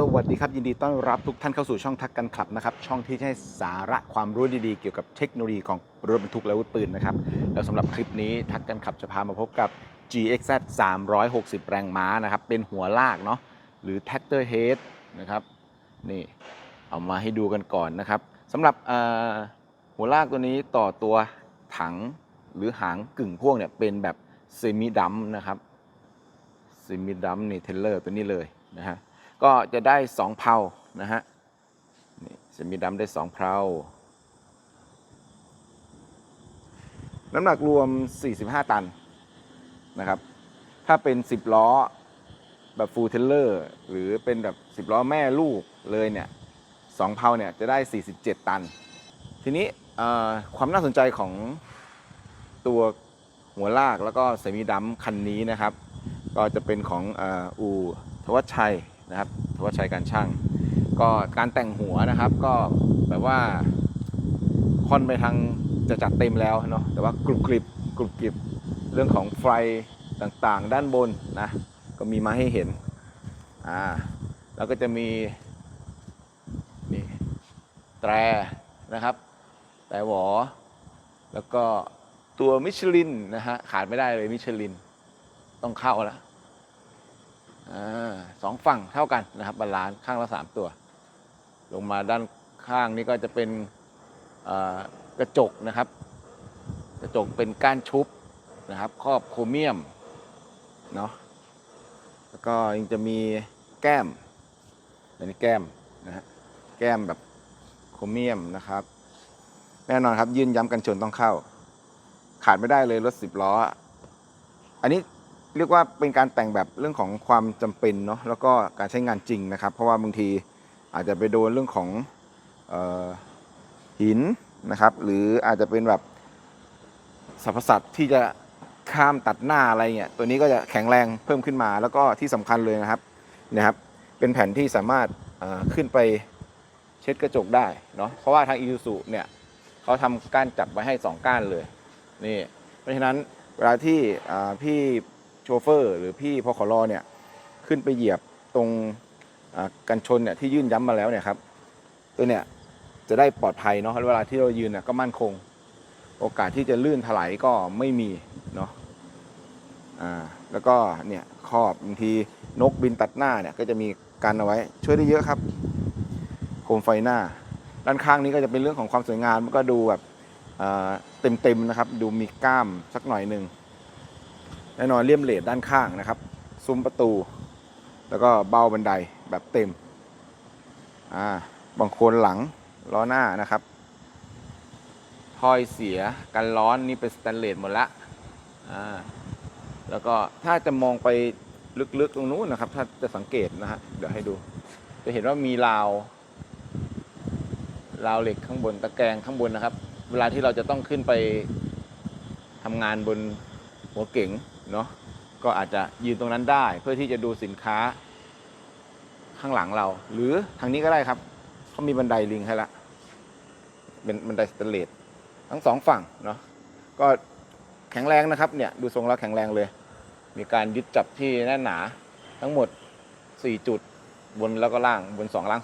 สวัสดีครับ ยินดีต้อนรับทุกท่านเข้าสู่ช่องทักกันขับนะครับ ช่องที่ให้สาระความรู้ดีๆ เกี่ยวกับเทคโนโลยีของรถบรรทุกและอาวุธปืนนะครับ แล้วสำหรับคลิปนี้ทักกันขับจะพามาพบกับ GXZ 360 แรงม้านะครับ เป็นหัวลากเนาะหรือ Tractor Head นะครับนี่เอามาให้ดูกันก่อนนะครับสำหรับหัวลากตัวนี้ต่อตัวถังหรือหางกึ่งพ่วงเนี่ยเป็นแบบเซมิดัมนะครับเซมิดัมนี่เทเลอร์ตัวนี้เลยนะฮะ ก็จะได้2เพลานะฮะนี่เซมิดัมได้2เพลาน้ำหนักรวม 45 ตันนะครับ ถ้าเป็น 10 ล้อแบบฟูลเทเลอร์หรือเป็นแบบ 10 ล้อแม่ลูกเลยเนี่ยสองเพลาเนี่ยจะได้ 47 ตัน ทีนี้ความน่าสนใจของตัวหัวลากแล้วก็เซมิดัมคันนี้นะครับ ก็จะเป็นของอ,อูทวัชชัย นะครับทวัชชัยการช่าง ก็การแต่งหัวนะครับ ก็แบบว่าค่อนไปทางจะจัดเต็มแล้วเนาะแต่ว่ากรุบกริบกรุบกริบเรื่องของไฟต่างๆ ด้านบนนะก็มีมาให้เห็นอ่าแล้วก็จะมีนี่แตรนะครับ แตรหวอ แล้วก็ตัวมิชลินนะฮะขาดไม่ได้เลยมิชลิน ต้องเข้าแล้วอ่า สองฝั่งเท่ากันนะครับบาลานซ์ข้างละสามตัว ลงมาด้านข้างนี้ก็จะเป็นกระจกนะครับ กระจกเป็นก้านชุบนะครับครอบโครเมียมเนาะแล้วก็ยังจะมีแก้มอันนี้แก้มนะฮะแก้มแบบโครเมียมนะครับ แน่นอนครับยื่นย้ำกันชนต้องเข้า ขาดไม่ได้เลยรถสิบล้อ อันนี้ เรียกว่าเป็นการแต่งแบบเรื่องของความจำเป็นเนาะแล้วก็การใช้งานจริงนะครับ เพราะว่าบางทีอาจจะไปโดนเรื่องของออหินนะครับ หรืออาจจะเป็นแบบสรรพสัตว์ที่จะข้ามตัดหน้าอะไรเงี้ยตัวนี้ก็จะแข็งแรงเพิ่มขึ้นมา แล้วก็ที่สำคัญเลยนะครับนะครับ เป็นแผ่นที่สามารถขึ้นไปเช็ดกระจกได้เนาะเพราะว่าทางอี u ซูเนี่ยเขาทำก้านจับไว้ให้ 2 ก้านเลยนี่เพราะฉะนั้นเวลาที่พี่ โชเฟอร์ หรือพี่พคลอเนี่ยขึ้นไปเหยียบตรงกันชนเนี่ยที่ยื่นย้ำมาแล้วเนี่ยครับตัวเนี่ยจะได้ปลอดภัยเนาะเวลาที่เรายืนเนี่ยก็มั่นคง โอกาสที่จะลื่นถลายก็ไม่มีเนาะอ่าแล้วก็เนี่ยครอบบางทีนกบินตัดหน้าเนี่ยก็จะมีกันเอาไว้ช่วยได้เยอะครับโคมไฟหน้า ด้านข้างนี้ก็จะเป็นเรื่องของความสวยงามมันก็ดูแบบเต็มๆนะครับ ดูมีกล้ามสักหน่อยหนึ่ง แน่นอนเลี่ยมเหลดด้านข้างนะครับ ซุ้มประตู แล้วก็เบ้าบันไดแบบเต็ม อ่าบางคนหลังล้อหน้านะครับถ้อยเสียกันร้อนนี่เป็นสแตนเลสหมดละอ่าแล้วก็ถ้าจะมองไปลึกๆตรงนู้นนะครับ ถ้าจะสังเกตนะฮะเดี๋ยวให้ดู จะเห็นว่ามีราวราวเหล็กข้างบนตะแกรงข้างบนนะครับ เวลาที่เราจะต้องขึ้นไปทำงานบนหัวเก๋ง เนาะก็อาจจะยืนตรงนั้นได้ เพื่อที่จะดูสินค้าข้างหลังเรา หรือทางนี้ก็ได้ครับเขามีบันไดลิงให้ละเป็นบันไดสแตเลสทั้งสองฝั่งเนาะก็แข็งแรงนะครับเนี่ยดูทรงแล้วแข็งแรงเลย มีการยึดจับที่แน่นหนา ทั้งหมด 4 จุดบนแล้วก็ล่างบน 2 ล่าง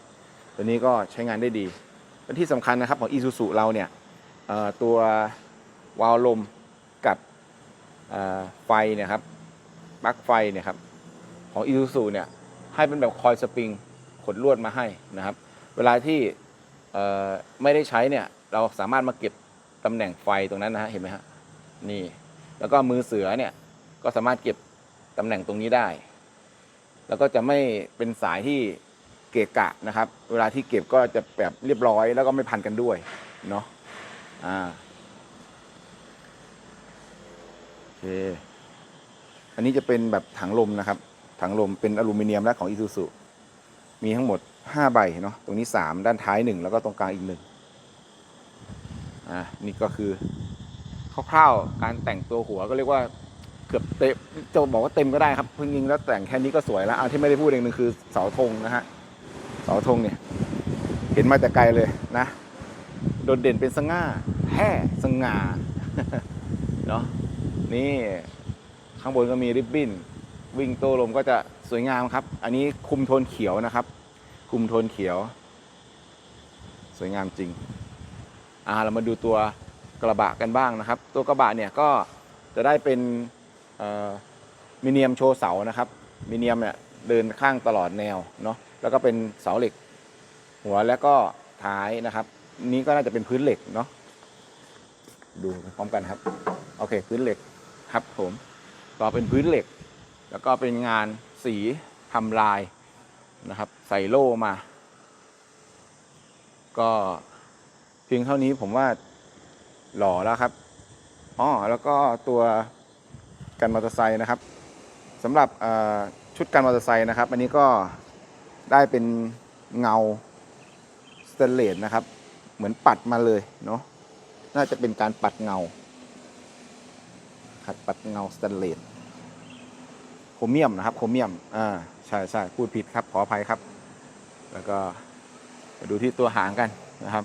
2 ตัวนี้ก็ใช้งานได้ดีเป็นที่สำคัญนะครับของ Isuzu เราเนี่ยตัววาล์วลม ไฟเนี่ยครับปลั๊กไฟเนี่ยครับของ Isuzu เนี่ยให้เป็นแบบคอยสปริงขดลวดมาให้นะครับ เวลาที่ไม่ได้ใช้เนี่ยเราสามารถมาเก็บตำแหน่งไฟตรงนั้นนะฮะเห็นไหมฮะนี่แล้วก็มือเสือเนี่ยก็สามารถเก็บตำแหน่งตรงนี้ได้ แล้วก็จะไม่เป็นสายที่เกะกะนะครับ เวลาที่เก็บก็จะแบบเรียบร้อย แล้วก็ไม่พันกันด้วยเนาะอ่าโอ เค อันนี้จะเป็นแบบถังลมนะครับ ถังลมเป็นอลูมิเนียมและของอีซูซุมีทั้งหมด5ใบเนาะตรงนี้3ด้านท้าย1แล้วก็ตรงกลางอีกหนึ่งอ่านี่ก็คือคร่าวๆการแต่งตัวหัวก็เรียกว่าเกือบเต็มจะบอกว่าเต็มก็ได้ครับเพิ่งยิงแล้วแต่งแค่นี้ก็สวยแล้วอันที่ไม่ได้พูดเองนึงคือเสาธงนะฮะเสาธงเนี่ย เห็นมาแต่ไกลเลยนะ โดดเด่นเป็นสง่าแห่สง่าเนาะ นี่ข้างบนก็มีริบบิ้น วิ่งโต้ลมก็จะสวยงามครับ อันนี้คุมโทนเขียวนะครับ คุมโทนเขียว สวยงามจริงอ่าเรามาดูตัวกระบะกันบ้างนะครับ ตัวกระบะเนี่ยก็จะได้เป็นมิเนียมโชว์เสานะครับ มิเนียมเนี่ยเดินข้างตลอดแนวเนาะแล้วก็เป็นเสาเหล็ก หัวแล้วก็ท้ายนะครับ นี้ก็น่าจะเป็นพื้นเหล็กเนาะดูพร้อมกันครับ โอเค พื้นเหล็ก ครับผมต่อเป็นพื้นเหล็ก แล้วก็เป็นงานสีทำลายนะครับ ใส่โล่มา ก็เพียงเท่านี้ผมว่าหล่อแล้วครับอ๋อแล้วก็ตัวกันมอเตอร์ไซค์นะครับสำหรับชุดกันมอเตอร์ไซค์นะครับ อันนี้ก็ได้เป็นเงาสเตนเลสนะครับ เหมือนปัดมาเลยเนาะน่าจะเป็นการปัดเงา ขัดปัดเงาสเตนเลสโครเมียมนะครับโครเมียมอ่าใช่ใช่พูดผิดครับขออภัยครับ แล้วก็มาดูที่ตัวหางกันนะครับ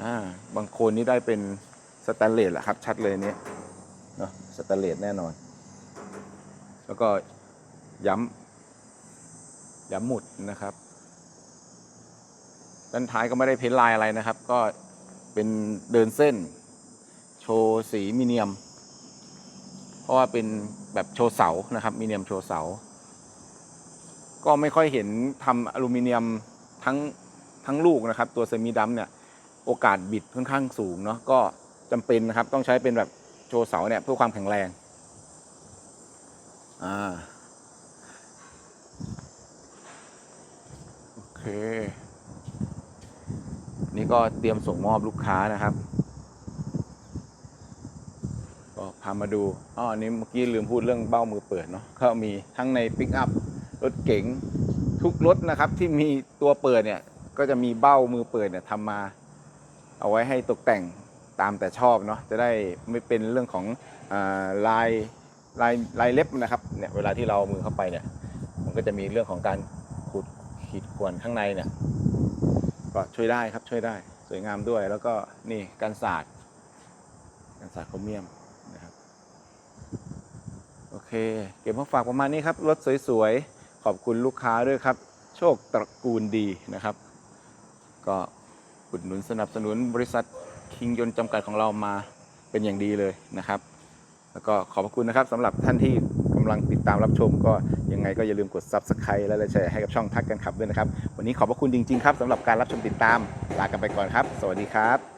อ่าบางโคนนี้ได้เป็นสแตนเลสแหละครับ ชัดเลยเนี้ยเนาะสแตนเลสแน่นอน แล้วก็ย้ำย้ำหมุดนะครับด้านท้ายก็ไม่ได้เพ้นลายอะไรนะครับ ก็เป็นเดินเส้น โชว์สีมิเนียม เพราะว่าเป็นแบบโชว์เสานะครับมิเนียมโชว์เสา ก็ไม่ค่อยเห็นทำอลูมิเนียมทั้งทั้งลูกนะครับ ตัวเซมิดัมเนี่ยโอกาสบิดค่อนข้างสูงเนาะก็จำเป็นนะครับ ต้องใช้เป็นแบบโชว์เสาเนี่ยเพื่อความแข็งแรงอ่าโอเค นี่ก็เตรียมส่งมอบลูกค้านะครับ ก็พามาดูอ๋ออันนี้เมื่อกี้ลืมพูดเรื่องเบ้ามือเปิดเนาะก็มีทั้งในปิกอัพรถเก๋งทุกรถนะครับที่มีตัวเปิดเนี่ยก็จะมีเบ้ามือเปิดเนี่ยทำมา เอาไว้ให้ตกแต่งตามแต่ชอบเนาะจะได้ไม่เป็นเรื่องของอลายลายลายเล็บนะครับเนี่ยเวลาที่เรามือเข้าไปเนี่ย มันก็จะมีเรื่องของการขูดขีดข่วนข้างในเนี่ยก็ช่วยได้ครับช่วยได้สวยงามด้วยแล้วก็นี่กันศาสตร์กันศาสตร์โครเมียม โอเค เก็บมาฝากประมาณนี้ครับ รถสวยๆ ขอบคุณลูกค้าด้วยครับ โชคตระกูลดีนะครับ ก็อุดหนุนสนับสนุนบริษัทคิงยนต์จำกัดของเรามาเป็นอย่างดีเลยนะครับ แล้วก็ขอบคุณนะครับสำหรับท่านที่กำลังติดตามรับชม ก็ยังไงก็อย่าลืมกด Subscribe และแชร์ให้กับช่องทักกันขับด้วยนะครับ วันนี้ขอบพระคุณจริงๆครับสำหรับการรับชมติดตามลากันไปก่อนครับ สวัสดีครับ